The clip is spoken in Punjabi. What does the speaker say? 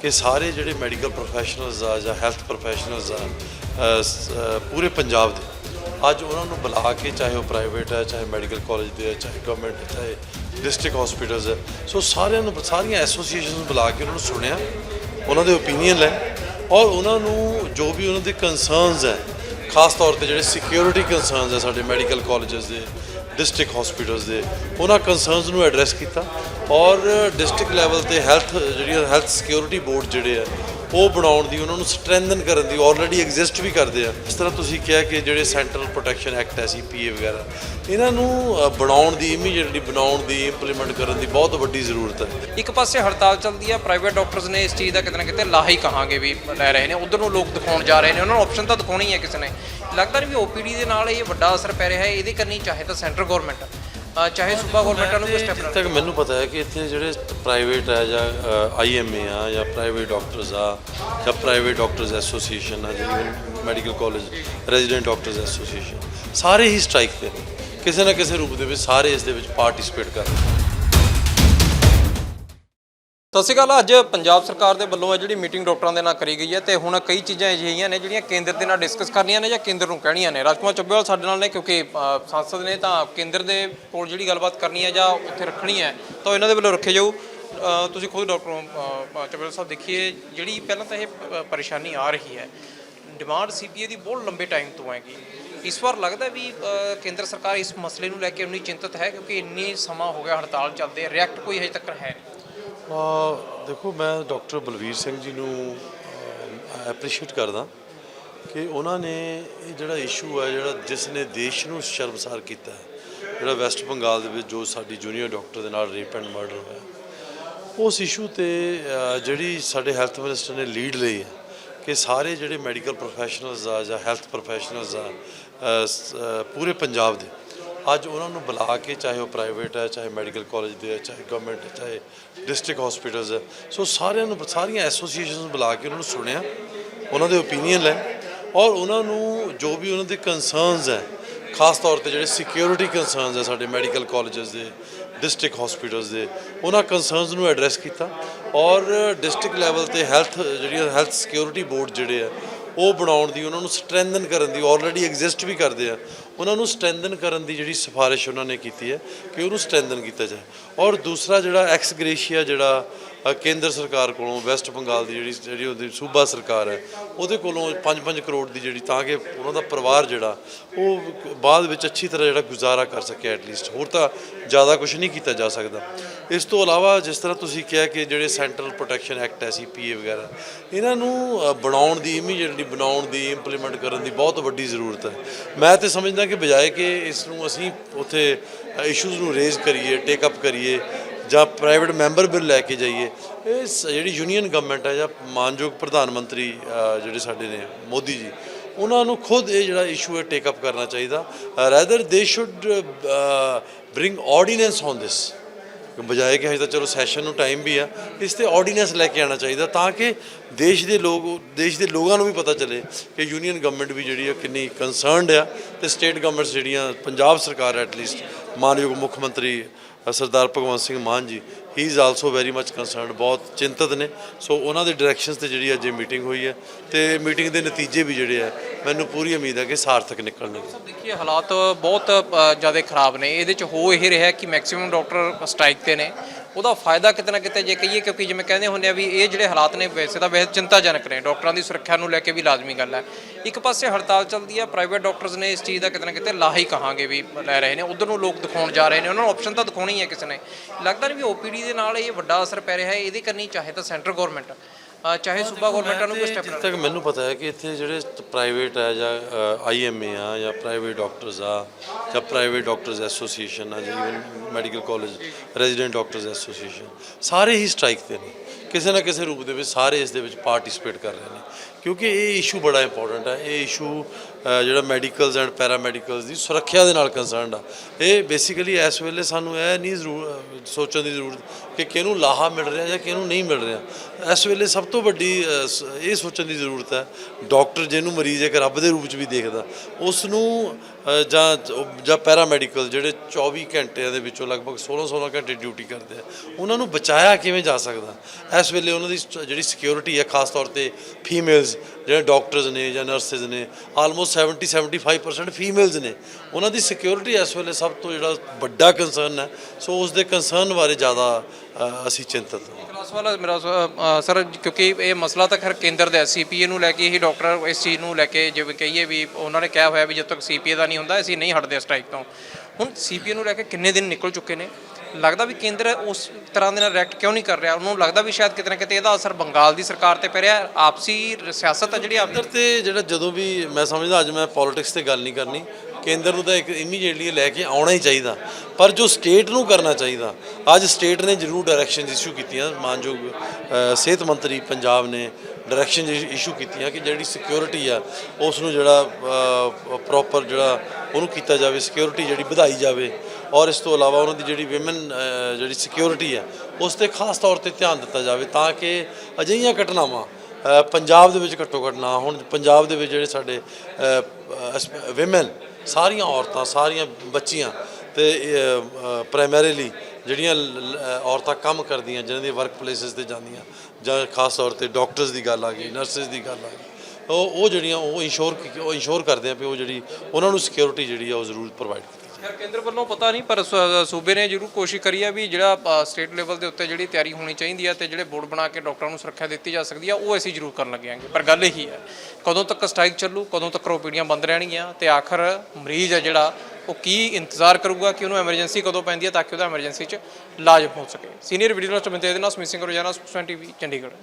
ਕਿ ਸਾਰੇ ਜਿਹੜੇ ਮੈਡੀਕਲ ਪ੍ਰੋਫੈਸ਼ਨਲਸ ਆ ਜਾਂ ਹੈਲਥ ਪ੍ਰੋਫੈਸ਼ਨਲਸ ਆ ਪੂਰੇ ਪੰਜਾਬ ਦੇ, ਅੱਜ ਉਹਨਾਂ ਨੂੰ ਬੁਲਾ ਕੇ ਚਾਹੇ ਉਹ ਪ੍ਰਾਈਵੇਟ ਹੈ ਚਾਹੇ ਮੈਡੀਕਲ ਕਾਲਜ ਦੇ ਹੈ ਚਾਹੇ ਗਵਰਨਮੈਂਟ ਹੈ ਚਾਹੇ ਡਿਸਟ੍ਰਿਕਟ ਹਸਪੀਟਲਸ ਹੈ ਸੋ ਸਾਰਿਆਂ ਨੂੰ, ਸਾਰੀਆਂ ਐਸੋਸੀਏਸ਼ਨਸ ਨੂੰ ਬੁਲਾ ਕੇ ਉਹਨਾਂ ਨੂੰ ਸੁਣਿਆ, ਉਹਨਾਂ ਦੇ ਓਪੀਨੀਅਨ ਲੈ ਔਰ ਉਹਨਾਂ ਨੂੰ ਜੋ ਵੀ ਉਹਨਾਂ ਦੇ ਕੰਸਰਨਸ ਹੈ ਖਾਸ ਤੌਰ ਤੇ ਜਿਹੜੇ ਸਿਕਿਉਰਿਟੀ ਕੰਸਰਨਸ ਹੈ ਸਾਡੇ ਮੈਡੀਕਲ ਕਾਲਜਸ ਦੇ ਡਿਸਟ੍ਰਿਕਟ ਹਸਪੀਟਲਸ ਦੇ। ਉਹਨਾਂ ਕੰਸਰਨਸ ਨੂੰ ਐਡਰੈਸ ਕੀਤਾ ਔਰ ਡਿਸਟ੍ਰਿਕਟ ਲੈਵਲ ਤੇ ਹੈਲਥ ਜਿਹੜੀਆਂ ਹੈਲਥ ਸਿਕਿਉਰਿਟੀ ਬੋਰਡ ਜਿਹੜੇ ਆ ਉਹ ਬਣਾਉਣ ਦੀ, ਉਹਨਾਂ ਨੂੰ ਸਟਰੈਂਥਨ ਕਰਨ ਦੀ ਆਲਰੇਡੀ ਐਗਜ਼ਿਸਟ ਵੀ ਕਰਦੇ ਆ। ਇਸ ਤਰ੍ਹਾਂ ਤੁਸੀਂ ਕਿਹਾ ਕਿ ਜਿਹੜੇ ਸੈਂਟਰਲ ਪ੍ਰੋਟੈਕਸ਼ਨ ਐਕਟ ਹੈ ਸੀਪੀਏ ਵਗੈਰਾ, ਇਹਨਾਂ ਨੂੰ ਬਣਾਉਣ ਦੀ ਇਮੀਡੀਏਟਲੀ ਬਣਾਉਣ ਦੀ ਇੰਪਲੀਮੈਂਟ ਕਰਨ ਦੀ ਬਹੁਤ ਵੱਡੀ ਜ਼ਰੂਰਤ ਹੈ। ਇੱਕ ਪਾਸੇ ਹੜਤਾਲ ਚੱਲਦੀ ਹੈ ਪ੍ਰਾਈਵੇਟ ਡਾਕਟਰਸ ਨੇ ਇਸ ਚੀਜ਼ ਦਾ ਕਿਤੇ ਨਾ ਕਿਤੇ ਲਾਹਾ ਹੀ ਕਹਾਂਗੇ ਵੀ ਲੈ ਰਹੇ ਨੇ, ਉਧਰ ਨੂੰ ਲੋਕ ਦਿਖਾਉਣ ਜਾ ਰਹੇ ਨੇ, ਉਹਨਾਂ ਨੂੰ ਆਪਸ਼ਨ ਤਾਂ ਦਿਖਾਉਣੀ ਹੈ ਕਿਸੇ ਨੇ। ਲੱਗਦਾ ਨਹੀਂ ਵੀ ਓਪੀਡੀ ਦੇ ਨਾਲ ਇਹ ਵੱਡਾ ਅਸਰ ਪੈ ਰਿਹਾ ਹੈ, ਇਹਦੇ ਕਰਨੀ ਚਾਹੇ ਤਾਂ ਸੈਂਟਰ ਗਵਰਨਮੈਂਟ ਚਾਹੇ ਸੂਬਾ ਗਵਰਨਮੈਂਟਾਂ ਨੂੰ ਕੋਈ ਸਟੈਪ ਜਿੱਥੇ ਤੱਕ ਮੈਨੂੰ ਪਤਾ ਹੈ ਕਿ ਇੱਥੇ ਜਿਹੜੇ ਪ੍ਰਾਈਵੇਟ ਹੈ ਜਾਂ ਆਈਐਮਏ ਆ ਜਾਂ ਪ੍ਰਾਈਵੇਟ ਡਾਕਟਰਸ ਆ ਜਾਂ ਪ੍ਰਾਈਵੇਟ ਡਾਕਟਰਸ ਐਸੋਸੀਏਸ਼ਨ ਆ ਜਿਹੜੀ medical college resident doctors association ਸਾਰੇ ਹੀ ਸਟ੍ਰਾਈਕ ਤੇ ਨੇ। ਕਿਸੇ ਨਾ ਕਿਸੇ ਰੂਪ ਦੇ ਵਿੱਚ ਸਾਰੇ ਇਸ ਦੇ ਵਿੱਚ ਪਾਰਟਿਸਿਪੇਟ ਕਰ ਰਹੇ ਨੇ। ਸਤਿ ਸ਼੍ਰੀ ਅਕਾਲ। ਅੱਜ ਪੰਜਾਬ ਸਰਕਾਰ ਦੇ ਵੱਲੋਂ ਜਿਹੜੀ ਮੀਟਿੰਗ ਡਾਕਟਰਾਂ ਦੇ ਨਾਲ ਕਰੀ ਗਈ ਹੈ ਤੇ ਹੁਣ ਕਈ ਚੀਜ਼ਾਂ ਅਜਿਹੀਆਂ ਨੇ ਜਿਹੜੀਆਂ ਕੇਂਦਰ ਦੇ ਨਾਲ ਡਿਸਕਸ ਕਰਨੀਆਂ ਨੇ ਜਾਂ ਕੇਂਦਰ ਨੂੰ ਕਹਿਣੀਆਂ ਨੇ। ਰਾਜਕੁਮਾਰ ਚੱਬੇਵਾਲ ਸਾਡੇ ਨਾਲ ਨੇ ਕਿਉਂਕਿ ਅ, ਸੰਸਦ ਨੇ ਤਾਂ ਕੇਂਦਰ ਦੇ ਕੋਲ ਜਿਹੜੀ ਗੱਲਬਾਤ ਕਰਨੀ ਹੈ ਜਾਂ ਉੱਥੇ ਰੱਖਣੀ ਹੈ ਤਾਂ ਉਹ ਇਹਨਾਂ ਦੇ ਵੱਲੋਂ ਰੱਖੇ ਜਾਊ। ਤੁਸੀਂ ਖੁਦ ਡਾਕਟਰ ਚੱਬੇਵਾਲ ਸਾਹਿਬ ਦੇਖੀਏ ਜਿਹੜੀ ਪਹਿਲਾਂ ਤਾਂ ਇਹ ਪਰੇਸ਼ਾਨੀ ਆ ਰਹੀ ਹੈ ਡਿਮਾਂਡ ਸੀਪੀਏ ਦੀ ਬਹੁਤ ਲੰਬੇ ਟਾਈਮ ਤੋਂ ਹੈਗੀ। ਇਸ ਵਾਰ ਲੱਗਦਾ ਵੀ ਕੇਂਦਰ ਸਰਕਾਰ ਇਸ ਮਸਲੇ ਨੂੰ ਲੈ ਕੇ ਉਨੀ ਚਿੰਤਤ ਹੈ ਕਿਉਂਕਿ ਇੰਨੀ ਸਮਾਂ ਹੋ ਗਿਆ ਹੜਤਾਲ ਚੱਲਦੇ ਰਿਐਕਟ ਕੋਈ ਹਜੇ ਤੱਕ ਹੈ ਨਹੀਂ। ਦੇਖੋ, ਮੈਂ ਡਾਕਟਰ ਬਲਵੀਰ ਸਿੰਘ ਜੀ ਨੂੰ ਐਪਰੀਸ਼ੀਏਟ ਕਰਦਾ ਕਿ ਉਹਨਾਂ ਨੇ ਇਹ ਜਿਹੜਾ ਇਸ਼ੂ ਹੈ ਜਿਹੜਾ ਜਿਸ ਨੇ ਦੇਸ਼ ਨੂੰ ਸ਼ਰਮਸਾਰ ਕੀਤਾ ਹੈ, ਜਿਹੜਾ ਵੈਸਟ ਬੰਗਾਲ ਦੇ ਵਿੱਚ ਜੋ ਸਾਡੀ ਜੂਨੀਅਰ ਡਾਕਟਰ ਦੇ ਨਾਲ ਰੇਪ ਐਂਡ ਮਰਡਰ ਹੋਇਆ, ਉਸ ਇਸ਼ੂ ਤੇ ਜਿਹੜੀ ਸਾਡੇ ਹੈਲਥ ਮਿਨਿਸਟਰ ਨੇ ਲੀਡ ਲਈ ਹੈ ਕਿ ਸਾਰੇ ਜਿਹੜੇ ਮੈਡੀਕਲ ਪ੍ਰੋਫੈਸ਼ਨਲਸ ਆ ਜਾਂ ਹੈਲਥ ਪ੍ਰੋਫੈਸ਼ਨਲਸ ਆ ਪੂਰੇ ਪੰਜਾਬ ਦੇ ਅੱਜ ਉਹਨਾਂ ਨੂੰ ਬੁਲਾ ਕੇ ਚਾਹੇ ਉਹ ਪ੍ਰਾਈਵੇਟ ਹੈ, ਚਾਹੇ ਮੈਡੀਕਲ ਕਾਲਜ ਦੇ ਹੈ, ਚਾਹੇ ਗਵਰਨਮੈਂਟ ਹੈ, ਚਾਹੇ ਡਿਸਟ੍ਰਿਕਟ ਹਸਪੀਟਲਸ ਹੈ। ਸੋ ਸਾਰਿਆਂ ਨੂੰ, ਸਾਰੀਆਂ ਐਸੋਸੀਏਸ਼ਨਸ ਬੁਲਾ ਕੇ ਉਹਨਾਂ ਨੂੰ ਸੁਣਿਆ, ਉਹਨਾਂ ਦੇ ਓਪੀਨੀਅਨ ਲੈ ਔਰ ਉਹਨਾਂ ਨੂੰ ਜੋ ਵੀ ਉਹਨਾਂ ਦੇ ਕੰਸਰਨਸ ਹੈ, ਖਾਸ ਤੌਰ ਤੇ ਜਿਹੜੇ ਸਿਕਿਉਰਿਟੀ ਕੰਸਰਨਸ ਹੈ ਸਾਡੇ ਮੈਡੀਕਲ ਕਾਲਜਸ ਦੇ ਡਿਸਟ੍ਰਿਕਟ ਹਸਪੀਟਲਸ ਦੇ, ਉਹਨਾਂ ਕੰਸਰਨਸ ਨੂੰ ਐਡਰੈਸ ਕੀਤਾ ਔਰ ਡਿਸਟ੍ਰਿਕਟ ਲੈਵਲ ਤੇ ਹੈਲਥ ਜਿਹੜੀਆਂ ਹੈਲਥ ਸਿਕਿਉਰਿਟੀ ਬੋਰਡ ਜਿਹੜੇ ਆ ਉਹ ਬਣਾਉਣ ਦੀ, ਉਹਨਾਂ ਨੂੰ ਸਟਰੈਂਥਨ ਕਰਨ ਦੀ ਆਲਰੇਡੀ ਐਗਜ਼ਿਸਟ ਵੀ ਕਰਦੇ ਆ, ਉਹਨਾਂ ਨੂੰ ਸਟਰੈਂਥਨ ਕਰਨ ਦੀ ਜਿਹੜੀ ਸਿਫਾਰਿਸ਼ ਉਹਨਾਂ ਨੇ ਕੀਤੀ ਹੈ ਕਿ ਉਹਨੂੰ ਸਟਰੈਂਥਨ ਕੀਤਾ ਜਾਏ। ਔਰ ਦੂਸਰਾ ਜਿਹੜਾ ਐਕਸ ਗ੍ਰੇਸ਼ੀਆ ਜਿਹੜਾ ਕੇਂਦਰ ਸਰਕਾਰ ਕੋਲੋਂ ਵੈਸਟ ਬੰਗਾਲ ਦੀ ਜਿਹੜੀ ਜਿਹੜੀ ਉਹਦੀ ਸੂਬਾ ਸਰਕਾਰ ਹੈ, ਉਹਦੇ ਕੋਲੋਂ 5-5 ਕਰੋੜ ਦੀ ਜਿਹੜੀ, ਤਾਂ ਕਿ ਉਹਨਾਂ ਦਾ ਪਰਿਵਾਰ ਜਿਹੜਾ, ਉਹ ਬਾਅਦ ਵਿੱਚ ਅੱਛੀ ਤਰ੍ਹਾਂ ਜਿਹੜਾ ਗੁਜ਼ਾਰਾ ਕਰ ਸਕੇ ਐਟਲੀਸਟ ਹੋਰ ਤਾਂ ਜ਼ਿਆਦਾ ਕੁਝ ਨਹੀਂ ਕੀਤਾ ਜਾ ਸਕਦਾ। ਇਸ ਤੋਂ ਇਲਾਵਾ ਜਿਸ ਤਰ੍ਹਾਂ ਤੁਸੀਂ ਕਿਹਾ ਕਿ ਜਿਹੜੇ ਸੈਂਟਰਲ ਪ੍ਰੋਟੈਕਸ਼ਨ ਐਕਟ ਹੈ ਸੀਪੀਏ ਵਗੈਰਾ, ਇਹਨਾਂ ਨੂੰ ਬਣਾਉਣ ਦੀ ਇਮੀਡੀਏਟਲੀ ਬਣਾਉਣ ਦੀ ਇੰਪਲੀਮੈਂਟ ਕਰਨ ਦੀ ਬਹੁਤ ਵੱਡੀ ਜ਼ਰੂਰਤ ਹੈ। ਮੈਂ ਤੇ ਸਮਝਦਾ ਕਿ ਬਜਾਏ ਕਿ ਇਸ ਨੂੰ ਅਸੀਂ ਉੱਥੇ ਇਸ਼ੂਜ਼ ਨੂੰ ਰੇਜ਼ ਕਰੀਏ ਟੇਕ ਅਪ ਕਰੀਏ, ਜਾਂ ਪ੍ਰਾਈਵੇਟ ਮੈਂਬਰ ਬਿੱਲ ਲੈ ਕੇ ਜਾਈਏ ਇਹ ਸ- ਜਿਹੜੀ ਯੂਨੀਅਨ ਗਵਰਨਮੈਂਟ ਹੈ ਜਾਂ ਮਾਨਯੋਗ ਪ੍ਰਧਾਨ ਮੰਤਰੀ ਜਿਹੜੇ ਸਾਡੇ ਨੇ, ਮੋਦੀ ਜੀ, ਉਹਨਾਂ ਨੂੰ ਖੁਦ ਇਹ ਜਿਹੜਾ ਇਸ਼ੂ ਹੈ ਟੇਕ ਅਪ ਕਰਨਾ ਚਾਹੀਦਾ। Rather they should bring ordinance on this ਬਜਾਏ ਕਿ ਹਜੇ ਤਾਂ ਚਲੋ ਸੈਸ਼ਨ ਨੂੰ ਟਾਈਮ ਵੀ ਆ, ਇਸ ਤੇ ਆਰਡੀਨੈਂਸ ਲੈ ਕੇ ਆਉਣਾ ਚਾਹੀਦਾ ਤਾਂ ਕਿ ਦੇਸ਼ ਦੇ ਲੋਕ, ਦੇਸ਼ ਦੇ ਲੋਕਾਂ ਨੂੰ ਵੀ ਪਤਾ ਚੱਲੇ ਕਿ ਯੂਨੀਅਨ ਗਵਰਨਮੈਂਟ ਵੀ ਜਿਹੜੀ ਆ ਕਿੰਨੀ ਕੰਸਰਨਡ ਆ ਤੇ ਸਟੇਟ ਗਵਰਨਮੈਂਟਸ ਜਿਹੜੀਆਂ ਪੰਜਾਬ ਸਰਕਾਰ ਐਟਲੀਸਟ ਮਾਨਯੋਗ ਮੁੱਖ ਮੰਤਰੀ ਸਰਦਾਰ Bhagwant Singh Mann ji he is also very much concerned ਬਹੁਤ ਚਿੰਤਤ ਨੇ। ਸੋ ਉਹਨਾਂ ਦੇ ਡਾਇਰੈਕਸ਼ਨਸ ਤੇ ਜਿਹੜੀ ਅੱਜ ਇਹ ਮੀਟਿੰਗ ਹੋਈ ਹੈ ਤੇ ਮੀਟਿੰਗ ਦੇ ਨਤੀਜੇ ਵੀ ਜਿਹੜੇ ਆ, ਮੈਨੂੰ ਪੂਰੀ ਉਮੀਦ ਹੈ ਕਿ ਸਾਰਥਕ ਨਿਕਲਣਗੇ। ਸਰ, ਦੇਖੀਏ ਹਾਲਾਤ ਬਹੁਤ ਜ਼ਿਆਦਾ ਖਰਾਬ ਨੇ। ਇਹਦੇ ਚ ਹੋ ਇਹ ਰਿਹਾ ਕਿ ਮੈਕਸਿਮਮ ਡਾਕਟਰ ਸਟ੍ਰਾਈਕ ਤੇ ਨੇ। ਉਹਦਾ ਫਾਇਦਾ ਕਿਤੇ ਨਾ ਕਿਤੇ ਜੇ ਕਹੀਏ, ਕਿਉਂਕਿ ਜਿਵੇਂ ਕਹਿੰਦੇ ਹੁੰਦੇ ਆ ਵੀ ਇਹ ਜਿਹੜੇ ਹਾਲਾਤ ਨੇ, ਵੈਸੇ ਤਾਂ ਵੈਸੇ ਚਿੰਤਾਜਨਕ ਨੇ। ਡਾਕਟਰਾਂ ਦੀ ਸੁਰੱਖਿਆ ਨੂੰ ਲੈ ਕੇ ਵੀ ਲਾਜ਼ਮੀ ਗੱਲ ਹੈ। ਇੱਕ ਪਾਸੇ ਹੜਤਾਲ ਚੱਲਦੀ ਹੈ ਪ੍ਰਾਈਵੇਟ ਡਾਕਟਰਸ ਨੇ ਇਸ ਚੀਜ਼ ਦਾ ਕਿਤੇ ਨਾ ਕਿਤੇ ਲਾਹਾ ਹੀ ਕਹਾਂਗੇ ਵੀ ਲੈ ਰਹੇ ਨੇ। ਉਧਰ ਨੂੰ ਲੋਕ ਦਿਖਾਉਣ ਜਾ ਰਹੇ ਨੇ। ਉਹਨਾਂ ਨੂੰ ਆਪਸ਼ਨ ਤਾਂ ਦਿਖਾਉਣੀ ਹੈ ਕਿਸੇ ਨੇ। ਲੱਗਦਾ ਨਹੀਂ ਵੀ ਓਪੀਡੀ ਦੇ ਨਾਲ ਇਹ ਵੱਡਾ ਅਸਰ ਪੈ ਰਿਹਾ ਹੈ, ਇਹਦੇ ਕਰਨੀ ਚਾਹੇ ਤਾਂ ਸੈਂਟਰ ਗਵਰਨਮੈਂਟ ਚਾਹੇ ਸੂਬਾ ਗਵਰਨਮੈਂਟਾਂ ਨੂੰ ਕੋਈ ਸਟੈਪ ਜਿੱਥੇ ਤੱਕ ਮੈਨੂੰ ਪਤਾ ਹੈ ਕਿ ਇੱਥੇ ਜਿਹੜੇ ਪ੍ਰਾਈਵੇਟ ਹੈ ਜਾਂ ਆਈਐਮਏ ਆ ਜਾਂ ਪ੍ਰਾਈਵੇਟ ਡਾਕਟਰਸ ਆ ਜਾਂ ਪ੍ਰਾਈਵੇਟ ਡਾਕਟਰਸ ਐਸੋਸੀਏਸ਼ਨ ਆ ਜਿਹੜੀ medical college resident doctors association ਸਾਰੇ ਹੀ ਸਟ੍ਰਾਈਕ ਤੇ ਨੇ। ਕਿਸੇ ਨਾ ਕਿਸੇ ਰੂਪ ਦੇ ਵਿੱਚ ਸਾਰੇ ਇਸ ਦੇ ਵਿੱਚ ਪਾਰਟਿਸਿਪੇਟ ਕਰ ਰਹੇ ਨੇ। ਕਿਉਂਕਿ ਇਹ ਇਸ਼ੂ ਬੜਾ ਇੰਪੋਰਟੈਂਟ ਹੈ ਇਹ ਇਸ਼ੂ ਜਿਹੜਾ ਮੈਡੀਕਲਸ ਐਂਡ ਪੈਰਾਮੈਡੀਕਲਸ ਦੀ ਸੁਰੱਖਿਆ ਦੇ ਨਾਲ ਕੰਸਰਨਡ ਆ। ਇਹ ਬੇਸਿਕਲੀ ਇਸ ਵੇਲੇ ਸਾਨੂੰ ਇਹ ਨਹੀਂ ਜ਼ਰੂਰ ਸੋਚਣ ਦੀ ਜ਼ਰੂਰਤ ਕਿ ਕਿਹਨੂੰ ਲਾਹਾ ਮਿਲ ਰਿਹਾ ਜਾਂ ਕਿਹਨੂੰ ਨਹੀਂ ਮਿਲ ਰਿਹਾ। ਇਸ ਵੇਲੇ ਸਭ ਤੋਂ ਵੱਡੀ ਇਹ ਸੋਚਣ ਦੀ ਜ਼ਰੂਰਤ ਹੈ, ਡਾਕਟਰ ਜਿਹਨੂੰ ਮਰੀਜ਼ ਇੱਕ ਰੱਬ ਦੇ ਰੂਪ 'ਚ ਵੀ ਦੇਖਦਾ ਉਸ ਨੂੰ ਜਾਂ ਜਾਂ ਪੈਰਾਮੈਡੀਕਲ ਜਿਹੜੇ 24 ਘੰਟਿਆਂ ਦੇ ਵਿੱਚੋਂ ਲਗਭਗ 16-16 ਘੰਟੇ ਡਿਊਟੀ ਕਰਦੇ ਆ, ਉਹਨਾਂ ਨੂੰ ਬਚਾਇਆ ਕਿਵੇਂ ਜਾ ਸਕਦਾ? ਇਸ ਵੇਲੇ ਉਹਨਾਂ ਦੀ ਸ- ਜਿਹੜੀ ਸਿਕਿਉਰਿਟੀ ਹੈ, ਖਾਸ ਤੌਰ ਤੇ ਫੀਮੇਲਸ ਜਿਹੜੇ ਡਾਕਟਰਸ ਨੇ ਜਾਂ ਨਰਸਿਸ ਨੇ ਆਲਮੋਸਟ 70 75% ਫੀਮੇਲਸ ਨੇ। ਉਹਨਾਂ ਦੀ ਸਿਕਿਉਰਿਟੀ ਇਸ ਵੇਲੇ ਸਭ ਤੋਂ ਜਿਹੜਾ ਵੱਡਾ ਕੰਸਰਨ ਹੈ। ਸੋ ਉਸ ਦੇ ਕੰਸਰਨ ਬਾਰੇ ਜ਼ਿਆਦਾ ਅਸੀਂ ਚਿੰਤਤ ਹਾਂ। ਸਵਾਲ ਵਾਲਾ ਮੇਰਾ ਸ- ਸਰ, ਕਿਉਂਕਿ ਇਹ ਮਸਲਾ ਤਾਂ ਖੈਰ ਕੇਂਦਰ ਦਾ ਸੀਪੀਏ ਨੂੰ ਲੈ ਕੇ ਹੀ ਡਾਕਟਰ ਇਸ ਚੀਜ਼ ਨੂੰ ਲੈ ਕੇ ਜਿਵੇਂ ਕਹੀਏ ਵੀ ਉਹਨਾਂ ਨੇ ਕਿਹਾ ਹੋਇਆ ਵੀ ਜਦ ਤੱਕ ਸੀਪੀਏ ਦਾ ਨਹੀਂ ਹੁੰਦਾ, ਅਸੀਂ ਨਹੀਂ ਹਟਦੇ ਇਸ ਸਟ੍ਰਾਈਕ ਤੋਂ। ਹੁਣ ਸੀਪੀਏ ਨੂੰ ਲੈ ਕੇ ਕਿੰਨੇ ਦਿਨ ਨਿਕਲ ਚੁੱਕੇ ਨੇ? ਲੱਗਦਾ ਵੀ ਕੇਂਦਰ ਉਸ ਤਰ੍ਹਾਂ ਦੇ ਨਾਲ ਰਿਐਕਟ ਕਿਉਂ ਨਹੀਂ ਕਰ ਰਿਹਾ? ਉਹਨੂੰ ਲੱਗਦਾ ਵੀ ਸ਼ਾਇਦ ਕਿਤੇ ਨਾ ਕਿਤੇ ਇਹਦਾ ਅਸਰ ਬੰਗਾਲ ਦੀ ਸਰਕਾਰ ਤੇ ਪੈ ਰਿਹਾ ਆਪਸੀ ਸਿਆਸਤ ਆ ਜਿਹੜੀ ਆਪ ਤੇ ਜਿਹੜਾ ਜਦੋਂ ਵੀ ਮੈਂ ਸਮਝਦਾ, ਅੱਜ ਮੈਂ ਪੋਲਿਟਿਕਸ ਤੇ ਗੱਲ ਨਹੀਂ ਕਰਨੀ। ਕੇਂਦਰ ਨੂੰ ਤਾਂ ਇੱਕ ਇਮੀਡੀਏਟਲੀ ਲੈ ਕੇ ਆਉਣਾ ਹੀ ਚਾਹੀਦਾ। ਪਰ ਜੋ ਸਟੇਟ ਨੂੰ ਕਰਨਾ ਚਾਹੀਦਾ, ਅੱਜ ਸਟੇਟ ਨੇ ਜ਼ਰੂਰ ਡਾਇਰੈਕਸ਼ਨਸ ਇਸ਼ੂ ਕੀਤੀਆਂ। ਮਾਨਯੋਗ ਸਿਹਤ ਮੰਤਰੀ ਪੰਜਾਬ ਨੇ ਡਾਇਰੈਕਸ਼ਨ ਇਸ਼ੂ ਕੀਤੀਆਂ ਕਿ ਜਿਹੜੀ ਸਿਕਿਉਰਿਟੀ ਆ ਉਸ ਨੂੰ ਜਿਹੜਾ ਪ੍ਰੋਪਰ ਜਿਹੜਾ ਉਹਨੂੰ ਕੀਤਾ ਜਾਵੇ ਸਿਕਿਉਰਿਟੀ ਜਿਹੜੀ ਵਧਾਈ ਜਾਵੇ। ਔਰ ਇਸ ਤੋਂ ਇਲਾਵਾ ਉਹਨਾਂ ਦੀ ਜਿਹੜੀ ਔਮਨ ਜਿਹੜੀ ਸਿਕਿਉਰਿਟੀ ਹੈ, ਉਸ ਤੇ ਖਾਸ ਤੌਰ ਤੇ ਧਿਆਨ ਦਿੱਤਾ ਜਾਵੇ ਤਾਂ ਕਿ ਅਜਿਹੀਆਂ ਘਟਨਾਵਾਂ ਪੰਜਾਬ ਦੇ ਵਿੱਚ ਘੱਟੋ ਘੱਟ ਨਾ ਹੁਣ, ਪੰਜਾਬ ਦੇ ਵਿੱਚ ਜਿਹੜੇ ਸਾਡੇ ਵਿਮਨ ਸਾਰੀਆਂ ਔਰਤਾਂ, ਸਾਰੀਆਂ ਬੱਚੀਆਂ ਤੇ ਪ੍ਰਾਇਮਰੀਲੀ ਜਿਹੜੀਆਂ, ਲ- ਔਰਤਾਂ ਕੰਮ ਕਰਦੀਆਂ, ਜਿਹਨਾਂ ਦੀ ਵਰਕ ਪਲੇਸਿਸ ਤੇ ਜਾਂਦੀਆਂ, ਜਾਂ ਖਾਸ ਤੌਰ ਤੇ ਡਾਕਟਰਸ ਦੀ ਗੱਲ ਆ ਗਈ ਨਰਸਿਸ ਦੀ ਗੱਲ ਆ ਗਈ, ਉਹ ਉਹ ਜਿਹੜੀਆਂ ਉਹ ਇੰਸ਼ੋਰ ਉਹ ਇੰਸ਼ੋਰ ਕਰਦੇ ਆ ਵੀ ਉਹ ਜਿਹੜੀ ਉਹਨਾਂ ਨੂੰ ਸਿਕਿਉਰਿਟੀ ਜਿਹੜੀ ਆ ਉਹ ਜ਼ਰੂਰ ਪ੍ਰੋਵਾਈਡ ਕੀਤੀ ਕੇਂਦਰ ਵੱਲੋਂ ਪਤਾ ਨਹੀਂ, ਪਰ ਸ- ਸੂਬੇ ਨੇ ਜ਼ਰੂਰ ਕੋਸ਼ਿਸ਼ ਕਰੀ ਆ ਵੀ ਜਿਹੜਾ ਸਟੇਟ ਲੈਵਲ ਦੇ ਉੱਤੇ ਜਿਹੜੀ ਤਿਆਰੀ ਹੋਣੀ ਚਾਹੀਦੀ ਆ ਤੇ ਜਿਹੜੇ ਬੋਰਡ ਬਣਾ ਕੇ ਡਾਕਟਰਾਂ ਨੂੰ ਸੁਰੱਖਿਆ ਦਿੱਤੀ ਜਾ ਸਕਦੀ ਆ, ਉਹ ਅਸੀਂ ਜ਼ਰੂਰ ਕਰਨ ਲੱਗੇ ਆਂਗੇ। ਪਰ ਗੱਲ ਇਹੀ ਹੈ ਕਦੋਂ ਤੱਕ ਸਟ੍ਰਾਈਕ ਚੱਲੂ, ਕਦੋਂ ਤੱਕ ਓਪੀਡੀਆਂ ਬੰਦ ਰਹਿਣਗੀਆਂ ਤੇ ਆਖਰ ਮਰੀਜ਼ ਆ ਜਿਹੜਾ, ਉਹ ਕੀ ਇੰਤਜ਼ਾਰ ਕਰੂਗਾ ਕਿ ਉਹਨੂੰ ਐਮਰਜੈਂਸੀ ਕਦੋਂ ਪੈਂਦੀ ਹੈ ਤਾਂ ਕਿ ਉਹਦਾ ਐਮਰਜੈਂਸੀ 'ਚ ਇਲਾਜ ਹੋ ਸਕੇ। ਸੀਨੀਅਰ ਵੀਡੀਓ ਜਰਨਲਿਸਟ ਬੰਦੇ ਦੇ ਨਾਲ, ਸਮਿਤ ਸਿੰਘ ਰੋਜ਼ਾਨਾ ਸਪੋਕਸਮੈਨ ਟੀਵੀ, ਚੰਡੀਗੜ੍ਹ।